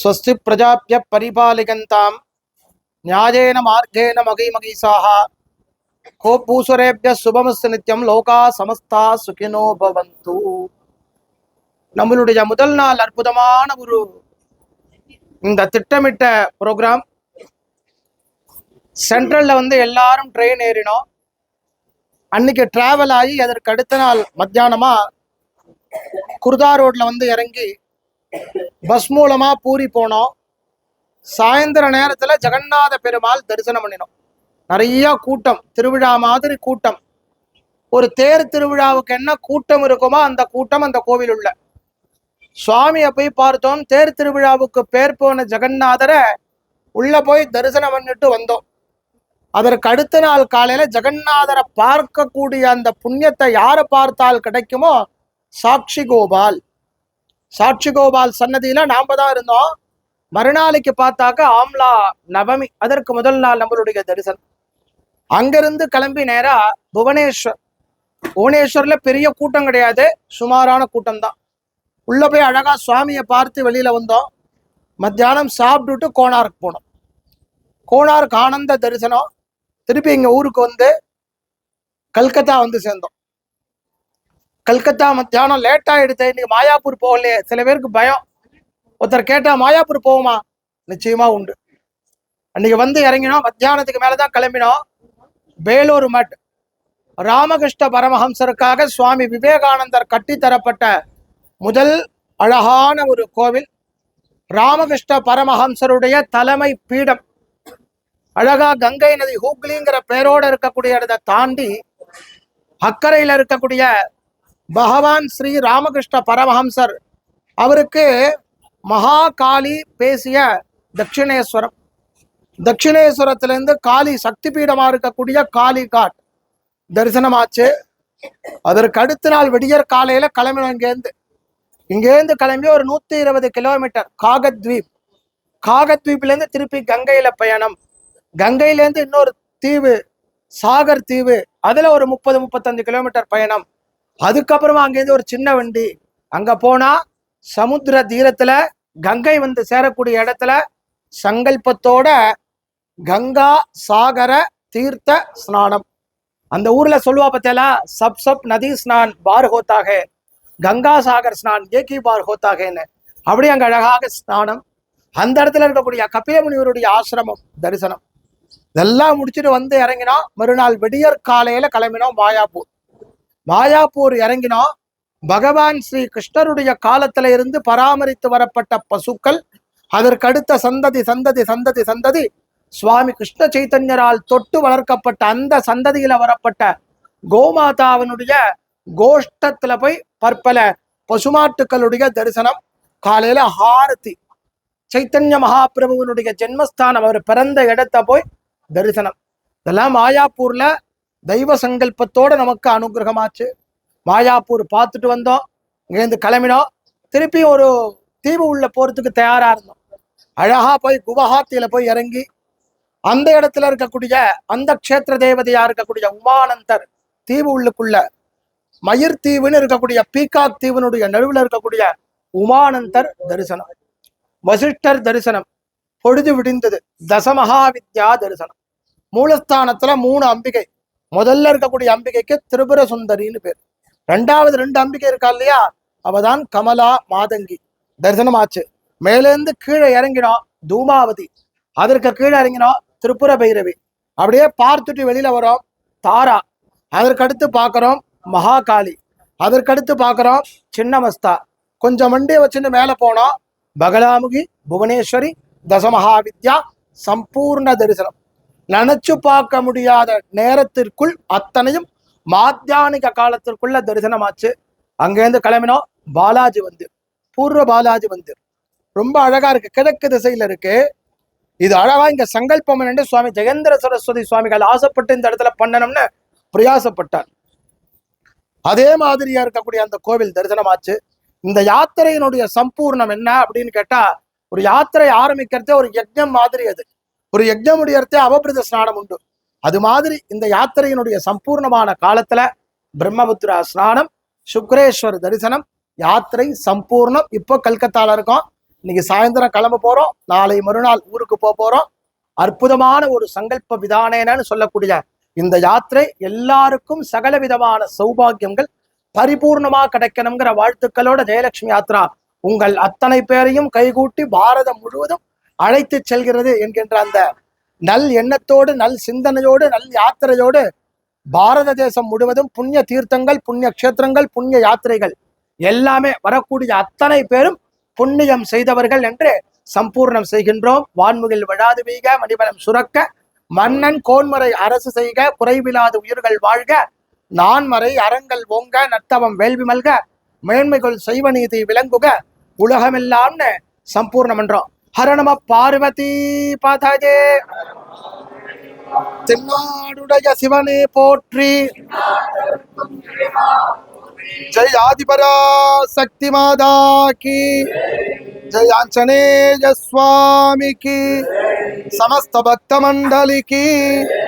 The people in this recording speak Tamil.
ஸ்வஸ்தி பிரஜாபிய பரிபாலிகந்தாம். நியாயேன மார்க்கேன மகை மகீசாக கோ பூசுரேபிய சுபமஸ்து நித்தியம் லோகா சமஸ்தா சுகினோ பவந்து நம்மளுடைய முதல் நாள் அற்புதமான ஒரு இந்த திட்டமிட்ட ப்ரோக்ராம் சென்ட்ரல்ல வந்து எல்லாரும் ட்ரெயின் ஏறினோம். அன்னைக்கு டிராவல் ஆகி அதற்கு அடுத்த நாள் மத்தியானமா குர்தா ரோட்ல வந்து இறங்கி பஸ் மூலமா பூரி போனோம். சாயந்தர நேரத்துல ஜெகநாத பெருமாள் தரிசனம் பண்ணினோம். நிறைய கூட்டம் திருவிழா மாதிரி கூட்டம். ஒரு தேர் திருவிழாவுக்கு என்ன கூட்டம் இருக்குமோ அந்த கூட்டம் அந்த கோவில் உள்ள. சுவாமியை போய் பார்த்தோம். தேர் திருவிழாவுக்கு பேர் போன ஜெகநாதரை உள்ள போய் தரிசனம் பண்ணிட்டு வந்தோம். அதற்கு அடுத்த நாள் காலையில ஜெகநாதரை பார்க்கக்கூடிய அந்த புண்ணியத்தை யாரை பார்த்தால் கிடைக்குமோ? சாட்சி கோபால். சாட்சி கோபால் சன்னதியில நாம தான் இருந்தோம். மறுநாளைக்கு பார்த்தாக்க ஆம்லா நவமி. அதற்கு முதல் நாள் நம்மளுடைய தரிசனம். அங்கிருந்து கிளம்பி நேரா புவனேஸ்வர். புவனேஸ்வர்ல பெரிய கூட்டம் கிடையாது. சுமாரான கூட்டம் தான். உள்ள போய் அழகா சுவாமியை பார்த்து வெளியில வந்தோம். மத்தியானம் சாப்பிட்டுட்டு கோனார்க்கு போனோம். கோனார்க் ஆனந்த தரிசனம். திருப்பி எங்க ஊருக்கு வந்து கல்கத்தா வந்து சேர்ந்தோம். கல்கத்தா மத்தியானம் லேட்டாக எடுத்து இன்னைக்கு மாயாப்பூர் போகலையே. சில பேருக்கு பயம். ஒருத்தர் கேட்டால் மாயாப்பூர் போகுமா? நிச்சயமாக உண்டு. அன்னைக்கு வந்து இறங்கினோம். மத்தியானத்துக்கு மேலே தான் கிளம்பினோம். வேலூர் மட். ராமகிருஷ்ண பரமஹம்சருக்காக சுவாமி விவேகானந்தர் கட்டித்தரப்பட்ட முதல் அழகான ஒரு கோவில். ராமகிருஷ்ண பரமஹம்சருடைய தலைமை பீடம். அழகா கங்கை நதி ஹூக்லிங்கிற பேரோட இருக்கக்கூடிய இடத்தை தாண்டி அக்கறையில் இருக்கக்கூடிய பகவான் ஸ்ரீ ராமகிருஷ்ண பரமஹம்சர் அவருக்கு மகாகாளி பேசிய தட்சிணேஸ்வரம். தட்சிணேஸ்வரத்திலேருந்து காளி சக்தி பீடமா இருக்கக்கூடிய காளி காட். தரிசனமாச்சு. அதற்கு அடுத்த நாள் விடியற் காலையில் கிளம்பினோம் இங்கேருந்து இங்கேருந்து கிளம்பி ஒரு நூற்றி இருபது கிலோமீட்டர் காகத்வீப். காகத்வீப்லேருந்து திருப்பி கங்கையில் பயணம். கங்கையிலேருந்து இன்னொரு தீவு சாகர் தீவு. அதில் ஒரு முப்பது முப்பத்தஞ்சு கிலோமீட்டர் பயணம். அதுக்கப்புறமா அங்கேருந்து ஒரு சின்ன வண்டி. அங்க போனா சமுத்திர தீரத்துல கங்கை வந்து சேரக்கூடிய இடத்துல சங்கல்பத்தோட கங்கா சாகர தீர்த்த ஸ்நானம். அந்த ஊர்ல சொல்லுவா பார்த்தேலா சப் சப் நதி ஸ்நான் பார் ஹோத்தாக. கங்கா சாகர் ஸ்நான் ஏகி பார் ஹோத்தாகன்னு. அப்படியே அங்கே அழகாக ஸ்நானம். அந்த இடத்துல இருக்கக்கூடிய கபில முனிவருடைய ஆசிரமம் தரிசனம். இதெல்லாம் முடிச்சுட்டு வந்து இறங்கினோம் மறுநாள் விடியற் காலையில கிளம்பினோம் மாயாப்பூர் மாயாப்பூர் இறங்கினோம் பகவான் ஸ்ரீ கிருஷ்ணருடைய காலத்துல இருந்து பராமரித்து வரப்பட்ட பசுக்கள் அதற்கடுத்த சந்ததி சந்ததி சந்ததி சந்ததி சுவாமி கிருஷ்ண சைத்தன்யரால் தொட்டு வளர்க்கப்பட்ட அந்த சந்ததியில வரப்பட்ட கோமாதாவினுடைய கோஷ்டத்துல போய் பற்பல பசுமாட்டுக்களுடைய தரிசனம் காலையில ஹாரதி சைத்தன்ய மகாபிரபுவனுடைய ஜென்மஸ்தானம் அவர் பிறந்த இடத்த போய் தரிசனம். இதெல்லாம் மாயாப்பூர்ல தெய்வ சங்கல்பத்தோட நமக்கு அனுகிரகமாச்சு. மாயாப்பூர் பார்த்துட்டு வந்தோம். இங்கேருந்து கிளம்பினோம். திருப்பி ஒரு தீவு உள்ள போறதுக்கு தயாரா இருந்தோம். அழகா போய் குவஹாத்தியில போய் இறங்கி அந்த இடத்துல இருக்கக்கூடிய அந்த க்ஷேத்திர தேவதையா இருக்கக்கூடிய உமானந்தர் தீவு உள்ளுக்குள்ள மயிர் தீவுன்னு இருக்கக்கூடிய பீகாக் தீவினுடைய நடுவில் இருக்கக்கூடிய உமானந்தர் தரிசனம். வசிஷ்டர் தரிசனம். பொழுது விடிந்தது. தசமகா வித்யா தரிசனம். மூலஸ்தானத்துல மூணு அம்பிகை. முதல்ல இருக்கக்கூடிய அம்பிகைக்கு திரிபுர சுந்தரின்னு பேர். ரெண்டாவது ரெண்டு அம்பிகை இருக்கா இல்லையா? அவதான் கமலா மாதங்கி. தரிசனம் ஆச்சு மேலேருந்து கீழே இறங்கினோம் தூமாவதி. அதற்கு கீழே இறங்கினோம் திரிபுர பைரவி அப்படியே பார்த்துட்டு வெளியில வரோம் தாரா. அதற்கடுத்து பார்க்குறோம் மகாகாளி. அதற்கடுத்து பார்க்குறோம் சின்னமஸ்தா. கொஞ்சம் வண்டியை வச்சுட்டு மேலே போனோம் பகலாமுகி புவனேஸ்வரி தசமகாவித்யா சம்பூர்ண தரிசனம். நினைச்சு பார்க்க முடியாத நேரத்திற்குள் அத்தனையும் மாத்தியானிக காலத்திற்குள்ள தரிசனமாச்சு. அங்கேருந்து கிளம்பினோம். பாலாஜி மந்திர் பூர்வ பாலாஜி மந்திர் ரொம்ப அழகா இருக்கு. கிழக்கு திசையில இருக்கு. இது அழகா இங்க சங்கல்பம் என்று சுவாமி ஜெயேந்திர சரஸ்வதி சுவாமிகள் ஆசைப்பட்டு இந்த இடத்துல பண்ணணும்னு பிரயாசப்பட்டார். அதே மாதிரியா இருக்கக்கூடிய அந்த கோவில் தரிசனமாச்சு. இந்த யாத்திரையினுடைய சம்பூர்ணம் என்ன அப்படின்னு கேட்டா ஒரு யாத்திரை ஆரம்பிக்கிறதே ஒரு யஜ்ஞம் மாதிரி அது. ஒரு யஜ்ஞம் முடியறதே அவபிரத ஸ்நானம் உண்டு. அது மாதிரி இந்த யாத்திரையினுடைய சம்பூர்ணமான காலத்துல பிரம்மபுத்திரா ஸ்நானம் சுக்ரேஸ்வர் தரிசனம் யாத்திரை சம்பூர்ணம். இப்போ கல்கத்தால இருக்கோம். இன்னைக்கு சாயந்தரம் கிளம்ப போறோம். நாளை மறுநாள் ஊருக்கு போக போறோம். அற்புதமான ஒரு சங்கல்ப விதானேனு சொல்லக்கூடிய இந்த யாத்திரை எல்லாருக்கும் சகல விதமான சௌபாகியங்கள் பரிபூர்ணமா கிடைக்கணுங்கிற வாழ்த்துக்களோட ஜெயலட்சுமி யாத்ரா உங்கள் அத்தனை பேரையும் கைகூட்டி பாரதம் முழுவதும் அழைத்து செல்கிறது என்கின்ற அந்த நல் எண்ணத்தோடு நல் சிந்தனையோடு நல் யாத்திரையோடு பாரத தேசம் முழுவதும் புண்ணிய தீர்த்தங்கள் புண்ணிய க்ஷேத்திரங்கள் புண்ணிய யாத்திரைகள் எல்லாமே வரக்கூடிய அத்தனை பேரும் புண்ணியம் செய்தவர்கள் என்று சம்பூர்ணம் செய்கின்றோம். வான்முகில் விழாது வீக மணிபலம் சுரக்க மன்னன் கோன்மறை அரசு செய்க குறைவிலாது உயிர்கள் வாழ்க நான்மறை அறங்கள் ஓங்க நத்தவம் வேள்வி மல்க மேன்மைகள் செய்வ நீதி விளங்குக உலகமெல்லாம்னு சம்பூர்ணம் என்றோம். हर नम पार्वती पदे जय आदिपरा शक्ति माता की। जय आंजनेय स्वामी की। समस्त भक्त मंडली की।